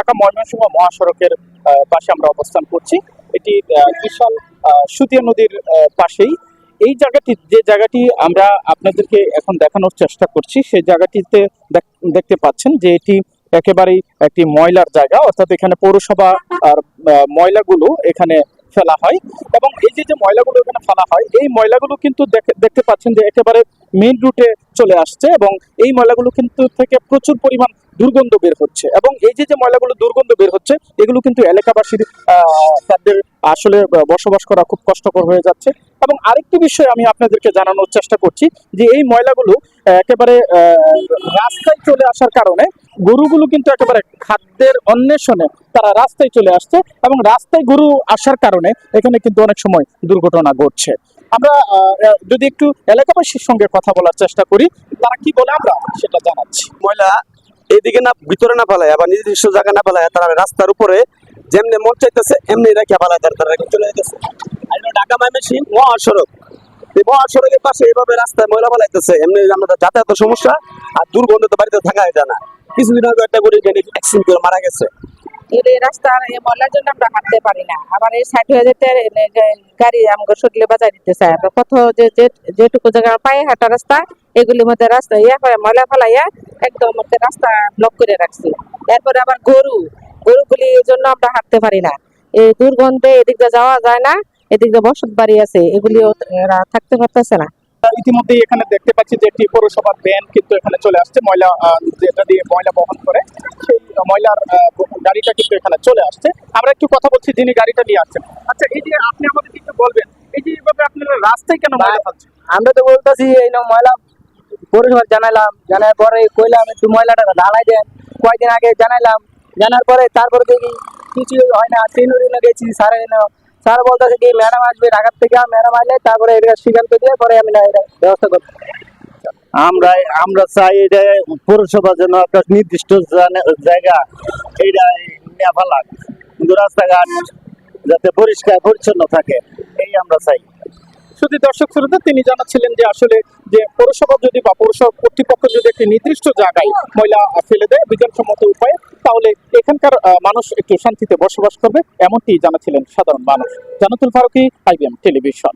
ঢাকা ময়মনসিংহ মহাসড়কের পাশে আমরা অবস্থান করছি। এটি বিশাল সুতিয়া নদীর পাশেই। এই জায়গাটি, যে জায়গাটি আমরা আপনাদেরকে এখন দেখানোর চেষ্টা করছি, সেই জায়গাটিতে দেখতে পাচ্ছেন যে এটি একেবারেই একটি ময়লার জায়গা। অর্থাৎ এখানে পৌরসভা আর ময়লাগুলো এখানে ফেলা হয়। এবং এই যে যে ময়লাগুলো এখানে ফেলা হয়, এই ময়লাগুলো কিন্তু দেখে- দেখতে পাচ্ছেন যে একেবারে মেইন রুটে চলে আসছে। এবং এই ময়লাগুলো কিন্তু থেকে প্রচুর পরিমাণ দুর্গন্ধ বের হচ্ছে। এবং এই যে যে ময়লাগুলো দুর্গন্ধ বের হচ্ছে, এগুলো কিন্তু এলাকাবাসীর তাদের আসলে বসবাস করা খুব কষ্টকর হয়ে যাচ্ছে। এবং আরেকটি বিষয় আমি আপনাদেরকে জানানোর চেষ্টা করছি যে, এই ময়লাগুলো একেবারে রাস্তায় চলে আসার কারণে গরুগুলো কিন্তু একেবারে খাদ্যের অন্বেষণে তারা রাস্তায় চলে আসছে এবং রাস্তায় গরু আসার কারণে এখানে কিন্তু অনেক সময় দুর্ঘটনা ঘটছে। আমরা যদি একটু এলাকাবাসীর সঙ্গে কথা বলার চেষ্টা করি, তারা কি বলে আমরা সেটা জানাচ্ছি। ময়লা এইদিকে না, ভিতরে না ফেলায়, আবার নির্দিষ্ট জায়গা না ফেলায়, তারা রাস্তার উপরে যেমনি মন চাইতেছে, এমনি রেখে ফেলায়, তারা তারা চলে যেতেছে ঢাকা মাইমেসিং মহাসড়ক। এই মহাসড়কের পাশে এইভাবে রাস্তায় ময়লা ফেলাইতেছে, এমনি আমাদের যাতায়াতের সমস্যা, আর দুর্গন্ধ তো বাড়িতে থাকা যায় না। কিছুদিন আগে একটা করে অ্যাক্সিডেন্ট করে মারা গেছে। এই রাস্তার ময়লার জন্য আমরা হাঁটতে পারি না। আবার এই ষাট হয়ে যেতে গাড়ি আমাকে সটলে বাজার দিতে চায় কত যে যেটুকু জায়গা পায়ে হাঁটা রাস্তা, এগুলির মধ্যে রাস্তা ইয়া ময়লা ফেলাইয়া একদম রাস্তা ব্লক করে রাখছি। এরপরে আবার গরু। গরুগুলির জন্য আমরা হাঁটতে পারি না। এই দুর্গন্ধে এদিক দিয়ে যাওয়া যায় না এদিক দিয়ে বসত বাড়ি আছে। এগুলিও থাকতে পারতেছে না। ইতিমধ্যে এখানে দেখতে পাচ্ছি যে একটি পৌরসভার ভ্যান কিন্তু এখানে চলে আসছে। ময়লা যেটা দিয়ে ময়লা বহন করে সেই ময়লার গাড়িটা কিন্তু এখানে চলে আসছে। আমরা একটু কথা বলছি যিনি গাড়িটা নিয়ে আসছেন। আচ্ছা এই যে আপনি আমাদের একটু বলবেন এই যে এইভাবে আপনারা রাস্তায় কেন ময়লা ফেলছেন? আমরা তো বলতেছি এই ময়লা পরিষেবা জানাইলাম, জানার পরে কইলাম একটু ময়লাটা ঢালাই দেন। কয়েকদিন আগে জানাইলাম, জানার পরে তারপরে দেখি কিছু হয় না ট্রেনে গেছি, স্যার স্যার বলতেছে কি, ম্যাডাম আসবে ঢাকার থেকে ম্যাডাম আসলে তারপরে এটা সিদ্ধান্ত দিয়ে পরে আমি না এটা ব্যবস্থা করব। আমরা আমরা চাই এটা পৌরসভা যেন একটা নির্দিষ্ট জায়গা এইটা নেওয়া কিন্তু রাস্তাঘাট যাতে পরিষ্কার, পরিচ্ছন্ন থাকে, এই আমরা চাই। শুধু দর্শক শ্রোতা, তিনি জানাচ্ছিলেন যে আসলে যে পৌরসভা যদি বা পৌরসভা কর্তৃপক্ষ যদি একটি নির্দিষ্ট জায়গায় ময়লা ফেলে দেয় বিজ্ঞানসম্মত উপায়ে, তাহলে এখানকার মানুষ একটু শান্তিতে বসবাস করবে, এমনটি জানাচ্ছিলেন সাধারণ মানুষ। Jannatul Faruki IBM television.